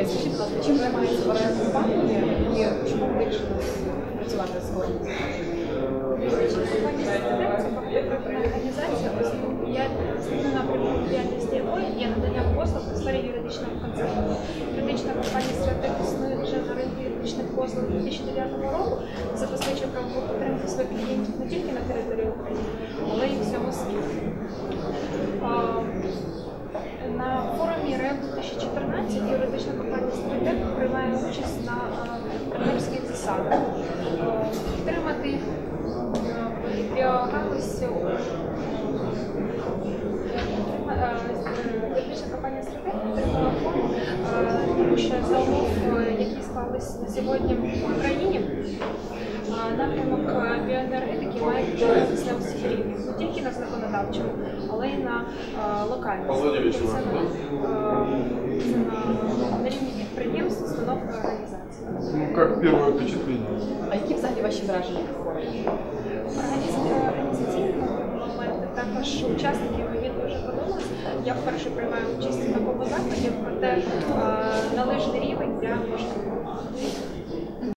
Ласка, чим займається вона компанія і чому ви вирішили працювати з форумом? Організація основний напрямок діяльності якої є надання послуг у сфері юридичного консульту. Юридична компанія «Стратег» існує вже на ринку юридичних послуг 2009 року, забезпечує правову підтримку своїх клієнтів не тільки на території України, але й у всьому світі. А, На форумі РЕВ 2014 юридична компанія «Стратег» приймає участь на а, партнерських засадах. А, Підтримати е, біогалузь Юридична компанія «Стратег» підтримала е, тому що за умов, е, які склались на сьогодні в Україні, е, напрямок е, біоенергетики має підтримуватися на усіх рівнях, не тільки на законодавчому, але й на е, локальному. Первое впечатление? А які взагалі ваші враження організаційного моменту також учасників мені дуже подобалось. Я вперше приймаю участь у такому заході, проте